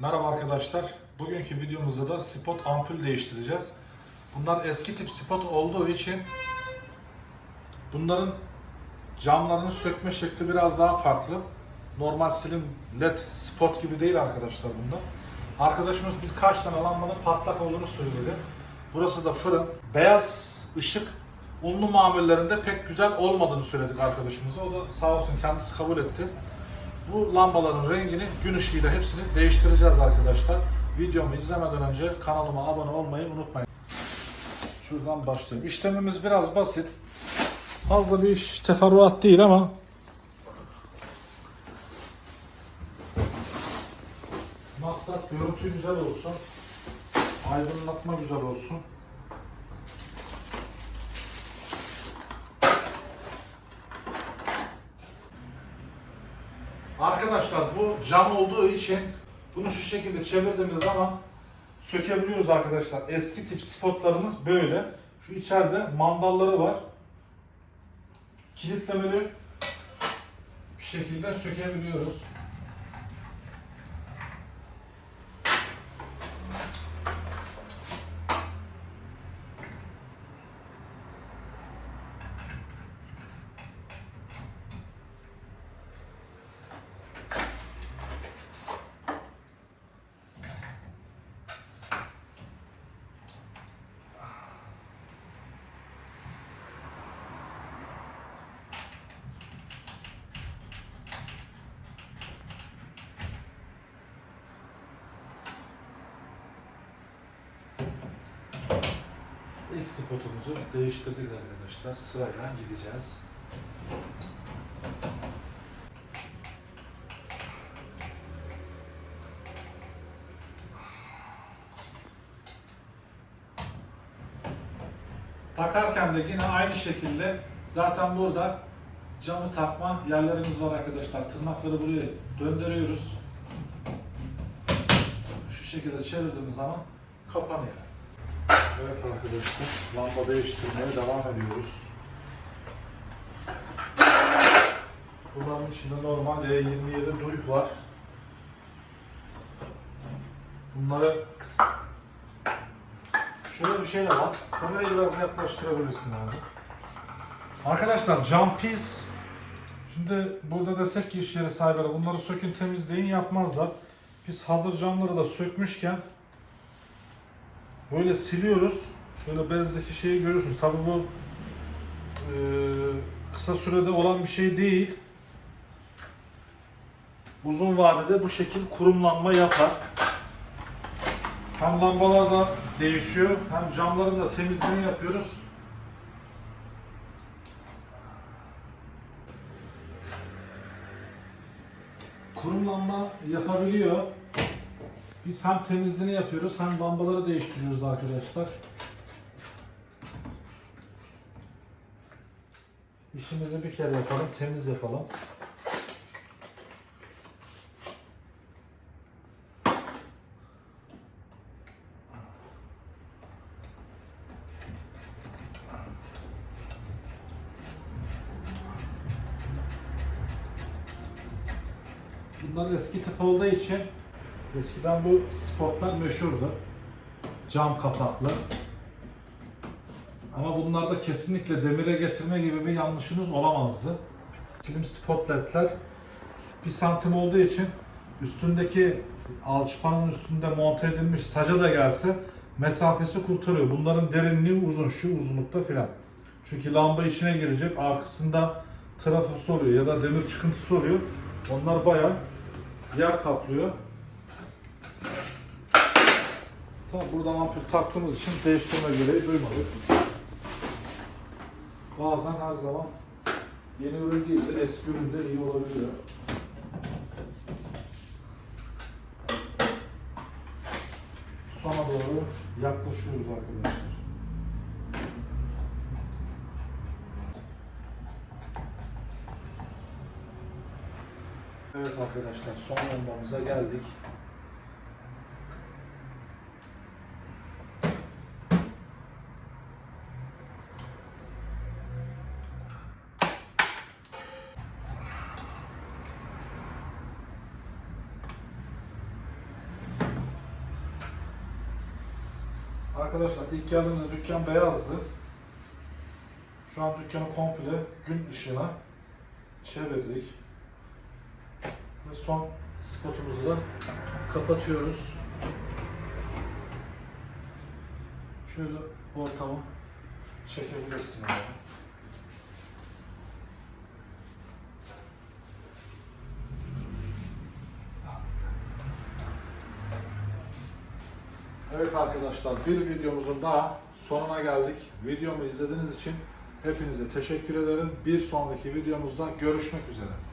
Merhaba arkadaşlar. Bugünkü videomuzda da spot ampul değiştireceğiz. Bunlar eski tip spot olduğu için bunların camlarını sökme şekli biraz daha farklı. Normal silim led spot gibi değil arkadaşlar bunda. Arkadaşımız birkaç tane lambanın patlak olduğunu söyledi. Burası da fırın. Beyaz ışık unlu mamullerinde pek güzel olmadığını söyledik arkadaşımıza. O da sağ olsun kendisi kabul etti. Bu lambaların rengini gün ışığıyla hepsini değiştireceğiz arkadaşlar. Videomu izlemeden önce kanalıma abone olmayı unutmayın. Şuradan başlayayım. İşlemimiz biraz basit. Fazla bir iş teferruat değil ama maksat görüntü güzel olsun. Aydınlatma güzel olsun. Arkadaşlar bu cam olduğu için bunu şu şekilde çevirdiğimiz zaman sökebiliyoruz arkadaşlar. Eski tip spotlarımız böyle. Şu içeride mandalları var. Kilitlemeli bir şekilde sökebiliyoruz. İlk spotumuzu değiştirdik arkadaşlar. Sırayla gideceğiz. Takarken de yine aynı şekilde zaten burada camı takma yerlerimiz var arkadaşlar. Tırnakları buraya döndürüyoruz. Şu şekilde çevirdiğimiz zaman kapanıyor. Evet arkadaşlar, lamba değiştirmeye devam ediyoruz. Bunların içinde normal E27 duy var. Bunları şöyle bir şey de var. Kamerayı biraz yaklaştırabilirsin abi. Arkadaşlar cam pis. Şimdi burada desek ki iş yeri sahipleri bunları sökün temizleyin yapmazlar. Biz hazır camları da sökmüşken Böyle siliyoruz. Şöyle bezdeki şeyi görüyorsunuz. Tabii bu e, kısa sürede olan bir şey değil. Uzun vadede bu şekil kurumlanma yapar. Hem lambalar da değişiyor, hem camların da temizliğini yapıyoruz. Kurumlanma yapabiliyor. Biz hem temizliğini yapıyoruz hem lambaları değiştiriyoruz arkadaşlar. İşimizi bir kere yapalım, temiz yapalım. Bunlar eski tip olduğu için Eskiden bu spotlar meşhurdu. Cam kapaklı. Ama bunlarda kesinlikle demire getirme gibi bir yanlışınız olamazdı. Slim spot ledler bir santim olduğu için üstündeki alçıpanın üstünde monte edilmiş saca da gelse mesafesi kurtarıyor. Bunların derinliği uzun, şu uzunlukta filan. Çünkü lamba içine girecek, arkasında trafosu oluyor ya da demir çıkıntısı oluyor. Onlar bayağı yer kaplıyor. Tamam buradan ampul taktığımız için değiştirme gereği duymadık. Bazen her zaman yeni ürün değil de eski ürün de iyi olabiliyor. Sona doğru yaklaşıyoruz arkadaşlar. Evet arkadaşlar son bombamıza geldik. Arkadaşlar ilk geldiğimizde dükkan beyazdı. Şu an dükkanı komple gün ışığına çevirdik. Ve son spotumuzu da kapatıyoruz. Şöyle ortamı çekebilirsin abi. Evet arkadaşlar bir videomuzun daha sonuna geldik. Videomu izlediğiniz için hepinize teşekkür ederim. Bir sonraki videomuzda görüşmek üzere.